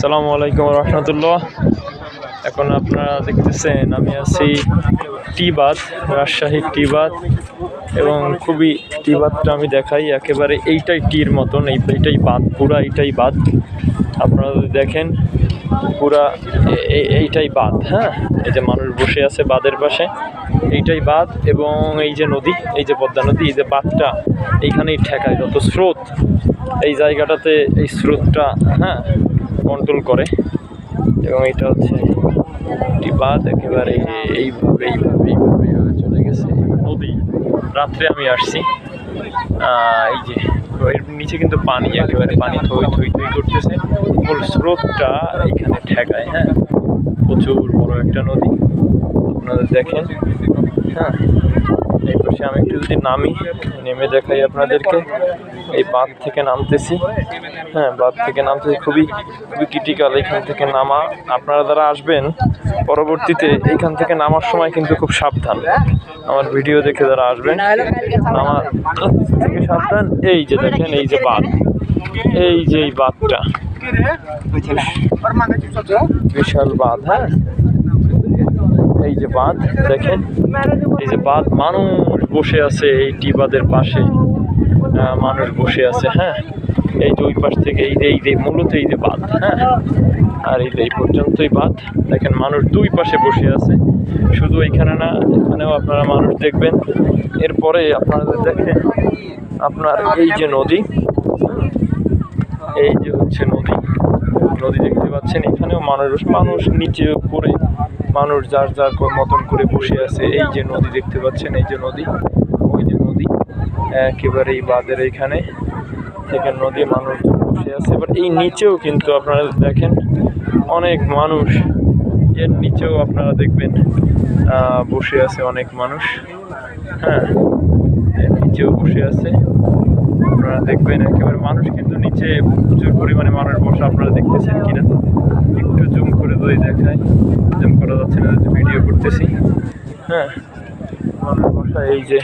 সালামু আলাইকুম রহমতুল্লাহ। এখন আপনারা দেখতেছেন, আমি আছি টিবাত রাজশাহী টিবাত এবং খুবই টিবাতটা আমি দেখাই, একেবারে এইটাই টির মতন, এই এইটাই বাঁধ, পুরা এইটাই বাদ আপনারা যদি দেখেন পুরা এইটাই বাঁধ হ্যাঁ? এই যে মানুষ বসে আছে বাঁধের পাশে, এইটাই বাঁধ এবং এই যে নদী, এই যে পদ্মা নদী, এই যে বাঁধটা এইখানেই ঠেকায়, যত স্রোত এই জায়গাটাতে এই স্রোতটা হ্যাঁ কন্ট্রোল করে। এবং এটা হচ্ছে একটি বাঁধ, একেবারে এইভাবে এইভাবে এইভাবে চলে গেছে। নদী, রাত্রে আমি আসছি। এই যে, এর নিচে কিন্তু পানি, একেবারে পানি থই থই থই করতেছে। মূল স্রোতটা এখানে ঠেকায় হ্যাঁ? প্রচুর বড় একটা নদী। আপনারা দেখেন। হ্যাঁ এই পাশে আমি একটু যদি নামি, নেমে দেখাই আপনাদেরকে। এই বাঁধ থেকে নামতেছি। হ্যাঁ বাঁধ থেকে নামতেছি। খুবই খুবই ক্রিটিক্যাল এখান থেকে নামা। আপনারা যারা আসবেন, পরবর্তীতে এইখান থেকে নামার সময় কিন্তু খুব সাবধান। আমার ভিডিও দেখে যারা আসবেন নামার থেকে সাবধান। এই যে দেখেন, এই যে বাঁধ। এই যে এই বাঁধটা। বিশাল বাঁধ হ্যাঁ? এই যে বাঁধ, দেখেন, এই যে বাঁধ, মানুষ বসে আছে এই টি বাঁধের পাশে। মানুষ বসে আছে হ্যাঁ? এই যে ওই পাশ থেকে এই যে এই যে মূলত এই যে বাঁধ হ্যাঁ? আর এই যে এই পর্যন্তই বাঁধ। দেখেন, মানুষ দুই পাশে বসে আছে। শুধু এইখানে না, এখানেও আপনারা মানুষ দেখবেন। এরপরে আপনারা দেখেন আপনার এই যে নদী এই যে হচ্ছে নদী নদী দেখতে পাচ্ছেন, এখানেও মানুষ মানুষ নিচে উপরে, মানুষ যার যার মতন করে বসে আছে, এই যে নদী দেখতে পাচ্ছেন, এই যে নদী, ওই যে নদী একেবারে এই বাঁধের এইখানে এখানে নদী মানুষজন বসে আছে এবার এই নিচেও কিন্তু আপনারা দেখেন, অনেক মানুষ, এর নিচেও আপনারা দেখবেন বসে আছে অনেক মানুষ হ্যাঁ। নিচেও বসে আছে। আপনারা দেখবেন একেবারে মানুষ, কিন্তু নিচে প্রচুর পরিমাণে মানুষ বসে আপনারা দেখতেছেন কিনা। একটু জুম করে যদি দেখায় জুম করা যাচ্ছে না ভিডিও করতেছি। হ্যাঁ মানুষ বসা এই যে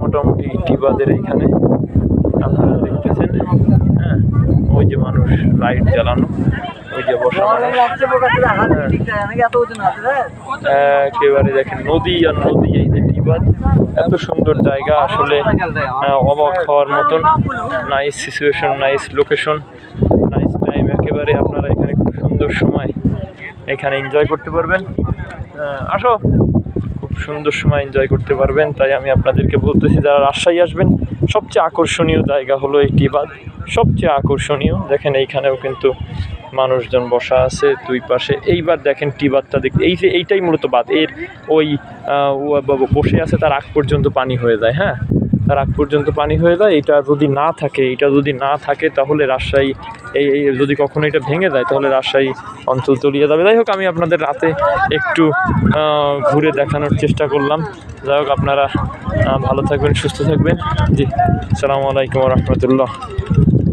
মোটামুটি টিবাদের এইখানে আপনারা দেখতেছেন হ্যাঁ ওই যে মানুষ লাইট জ্বালানো। ওই যে একেবারে দেখেন নদী আর নদী এই যে টিবাদ এত সুন্দর জায়গা আসলে অবাক হওয়ার মতন। Nice situation nice location nice time একেবারে আপনারা এখানে খুব সুন্দর সময় এখানে এনজয় করতে পারবেন। আসো খুব সুন্দর সময় এনজয় করতে পারবেন। তাই আমি আপনাদেরকে বলতেছি যারা রাজশাহী আসবেন সবচেয়ে আকর্ষণীয় জায়গা হলো এই টিবাদ। সবচেয়ে আকর্ষণীয় দেখেন এইখানেও কিন্তু মানুষজন বসা আছে দুই পাশে। এইবার দেখেন টি টিবাদটা দেখতে এই যে এইটাই মূলত বাদ। এর ওই বসে আছে, তার আগ পর্যন্ত পানি হয়ে যায় হ্যাঁ? তার আগ পর্যন্ত পানি হয়ে যায়। এটা যদি না থাকে, এটা যদি না থাকে, তাহলে রাজশাহী এই এই যদি কখনো এটা ভেঙে যায়, তাহলে রাজশাহী অঞ্চল তলিয়ে যাবে। যাই হোক, আমি আপনাদের রাতে একটু ঘুরে দেখানোর চেষ্টা করলাম। যাই হোক, আপনারা ভালো থাকবেন, সুস্থ থাকবেন। জি সালামু আলাইকুম রহমতুল্লাহ।